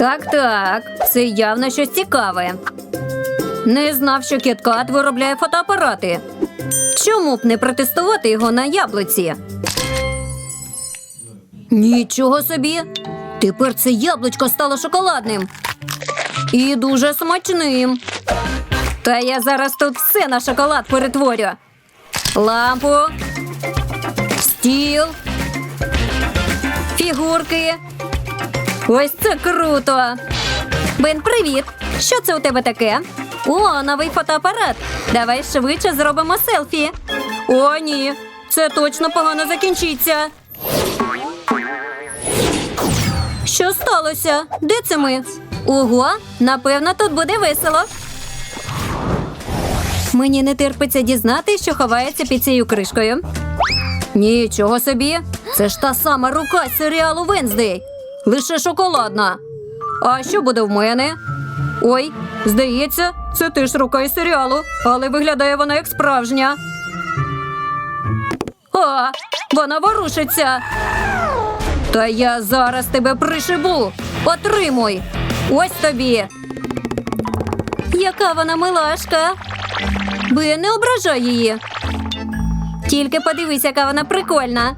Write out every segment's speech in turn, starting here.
Так, так, це явно щось цікаве. Не знав, що кіткат виробляє фотоапарати. Чому б не протестувати його на яблуці? Нічого собі. Тепер це яблучко стало шоколадним. І дуже смачним. Та я зараз тут все на шоколад перетворю. Лампу, стіл, фігурки. Ось це круто. Бен, привіт! Що це у тебе таке? О, новий фотоапарат. Давай швидше зробимо селфі. О, ні. Це точно погано закінчиться. Що сталося? Де це ми? Ого, напевно, тут буде весело. Мені не терпиться дізнати, що ховається під цією кришкою. Нічого собі. Це ж та сама рука з серіалу Венздей. Лише шоколадна. А що буде в мене? Ой, здається, це теж рука із серіалу, але виглядає вона як справжня. А, вона ворушиться. Та я зараз тебе пришибу. Отримуй. Ось тобі. Яка вона милашка. Би не ображай її. Тільки подивись, яка вона прикольна.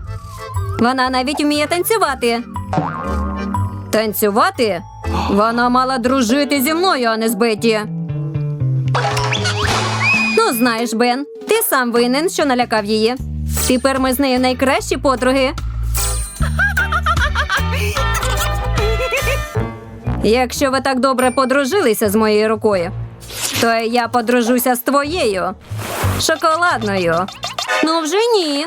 Вона навіть вміє танцювати. Танцювати? Вона мала дружити зі мною, а не з Беті. Ну, знаєш, Бен, ти сам винен, що налякав її. Тепер ми з нею найкращі подруги. Якщо ви так добре подружилися з моєю рукою, то я подружуся з твоєю. Шоколадною. Ну вже ні.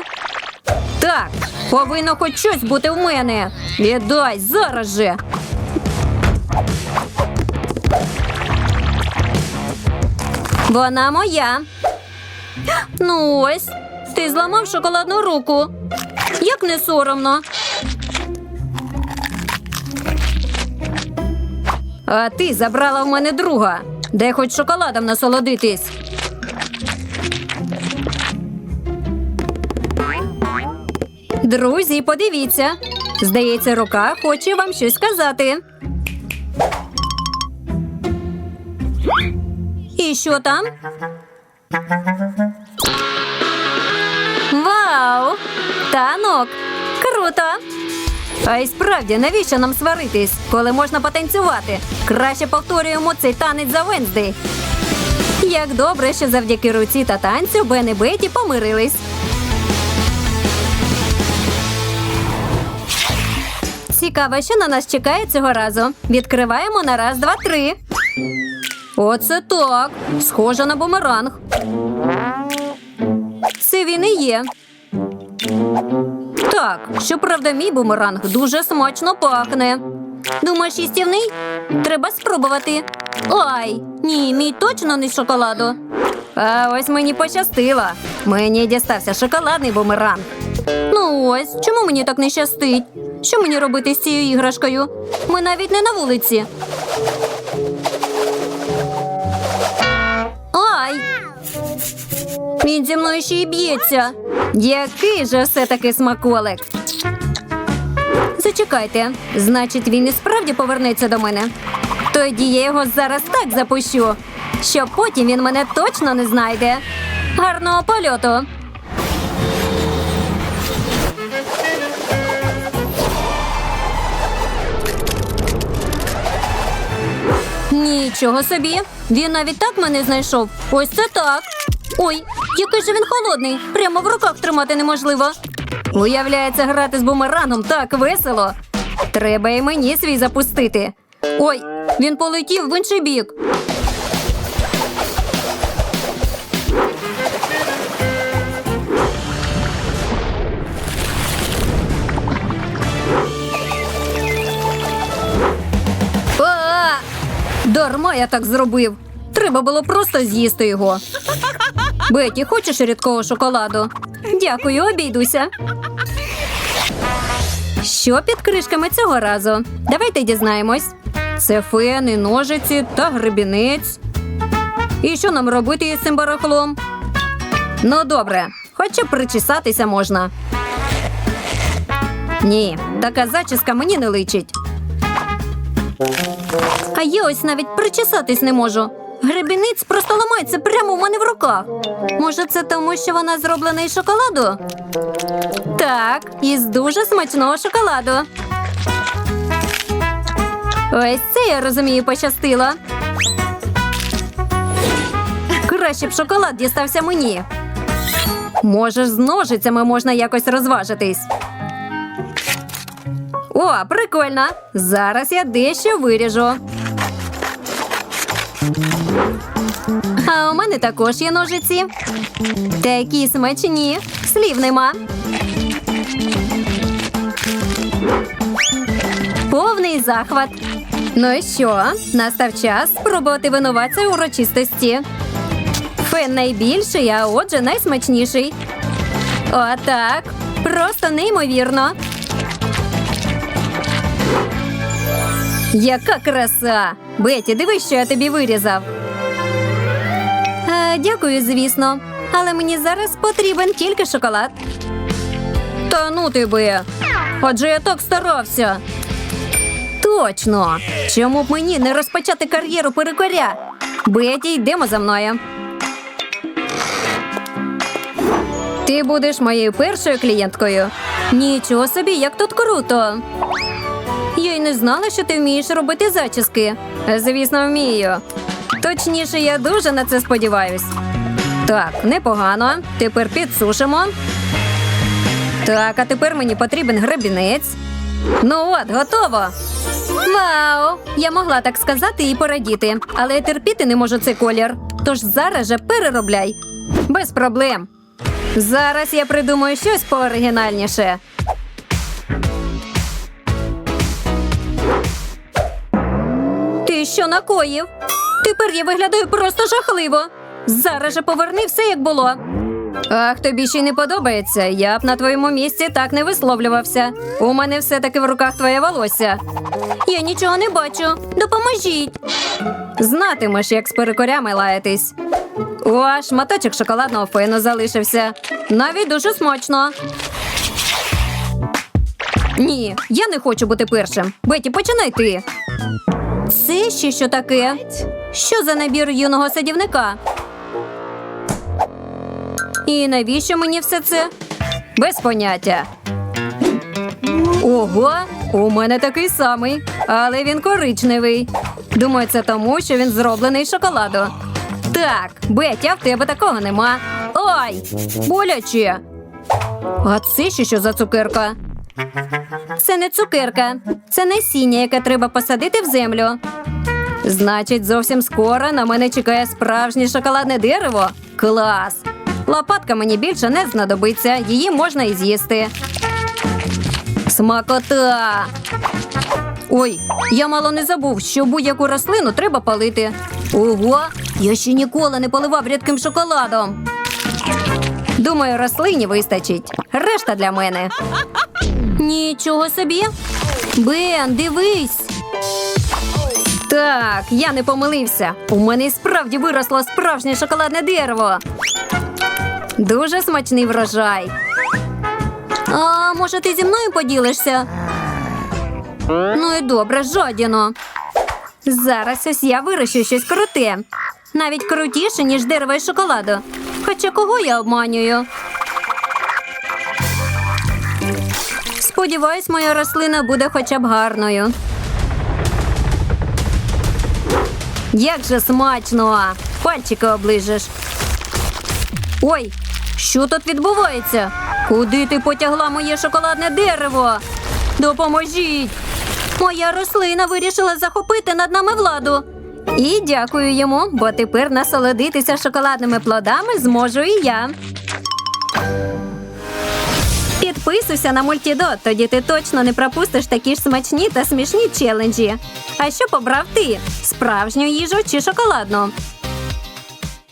Так, повинно хоч щось бути в мене. Віддай зараз же. Вона моя. Ну ось, ти зламав шоколадну руку. Як не соромно. А ти забрала в мене друга. Де хоч шоколадом насолодитись. Друзі, подивіться. Здається, рука хоче вам щось сказати. І що там? Вау! Танок! Круто! А й справді, навіщо нам сваритись, коли можна потанцювати? Краще повторюємо цей танець за Венздей. Як добре, що завдяки руці та танцю Бен і Беті помирились. Цікаво, що на нас чекає цього разу. Відкриваємо на раз, два, три. Оце так. Схоже на бумеранг. Це він і є. Так, щоправда, мій бумеранг дуже смачно пахне. Думаєш, їстівний? Треба спробувати. Ай, ні, мій точно не з шоколаду. А ось мені пощастило. Мені дістався шоколадний бумеранг. Ну ось, чому мені так не щастить? Що мені робити з цією іграшкою? Ми навіть не на вулиці. Ай! Він зі мною ще й б'ється. Який же все-таки смаколик. Зачекайте, значить, він і справді повернеться до мене. Тоді я його зараз так запущу, що потім він мене точно не знайде. Гарного польоту. Нічого собі. Він навіть так мене знайшов. Ось це так. Ой, який же він холодний. Прямо в руках тримати неможливо. Уявляється, грати з бумерангом так весело. Треба і мені свій запустити. Ой, він полетів в інший бік. Дарма я так зробив. Треба було просто з'їсти його. Беті, хочеш рідкого шоколаду? Дякую, обійдуся. Що під кришками цього разу? Давайте дізнаємось. Це фени, ножиці та гребінець. І що нам робити із цим барахлом? Ну, добре, хоча причесатися можна. Ні, така зачіска мені не личить. А я ось навіть причесатись не можу. Гребінець просто ламається прямо у мене в руках. Може, це тому, що вона зроблена із шоколаду? Так, із дуже смачного шоколаду. Ось це я розумію, пощастило. Краще б шоколад дістався мені. Може, з ножицями можна якось розважитись. О, прикольно! Зараз я дещо виріжу. А у мене також є ножиці. Такі смачні. Слів нема. Повний захват. Ну і що? Настав час спробувати винуватця урочистості. Фен найбільший, а отже найсмачніший. Отак. Просто неймовірно. Яка краса! Беті, дивись, що я тобі вирізав. Е, дякую, звісно. Але мені зараз потрібен тільки шоколад. Та ну тебе. Адже я так старався. Точно. Чому б мені не розпочати кар'єру перукаря? Беті, йдемо за мною. Ти будеш моєю першою клієнткою. Нічого собі, як тут круто. Я й не знала, що ти вмієш робити зачіски. Звісно, вмію. Точніше, я дуже на це сподіваюсь. Так, непогано. Тепер підсушимо. Так, а тепер мені потрібен гребінець. Ну от, готово. Вау! Я могла так сказати і порадіти, але я терпіти не можу цей колір. Тож зараз же переробляй. Без проблем. Зараз я придумаю щось пооригінальніше. Що накоїв? Тепер я виглядаю просто жахливо. Зараз же поверни все, як було. Ах, тобі ще й не подобається. Я б на твоєму місці так не висловлювався. У мене все-таки в руках твоє волосся. Я нічого не бачу. Допоможіть. Знатимеш, як з перекорями лаятись. О, шматочок шоколадного фену залишився. Навіть дуже смачно. Ні, я не хочу бути першим. Беті, починай ти. Це ще що таке? Що за набір юного садівника? І навіщо мені все це? Без поняття. Ого, у мене такий самий, але він коричневий. Думаю, це тому, що він зроблений з шоколаду. Так, Бетя, в тебе такого нема. Ой, боляче. А це ще що за цукерка? Це не цукерка, це насіння, яке треба посадити в землю. Значить, зовсім скоро на мене чекає справжнє шоколадне дерево. Клас! Лопатка мені більше не знадобиться, її можна і з'їсти. Смакота! Ой, я мало не забув, що будь-яку рослину треба палити. Ого, я ще ніколи не поливав рідким шоколадом. Думаю, рослині вистачить. Решта для мене. Нічого собі. Бен, дивись. Так, я не помилився. У мене і справді виросло справжнє шоколадне дерево. Дуже смачний врожай. А може, ти зі мною поділишся? Ну і добре, жодіно. Зараз ось я вирощу щось круте. Навіть крутіше, ніж дерево із шоколаду. Хоча кого я обманюю? Сподіваюсь, моя рослина буде хоча б гарною. Як же смачно! Пальчики оближеш. Ой, що тут відбувається? Куди ти потягла моє шоколадне дерево? Допоможіть! Моя рослина вирішила захопити над нами владу. І дякую йому, бо тепер насолодитися шоколадними плодами зможу і я. Підписуйся на мультідот, тоді ти точно не пропустиш такі ж смачні та смішні челенджі. А що побрав ти? Справжню їжу чи шоколадну?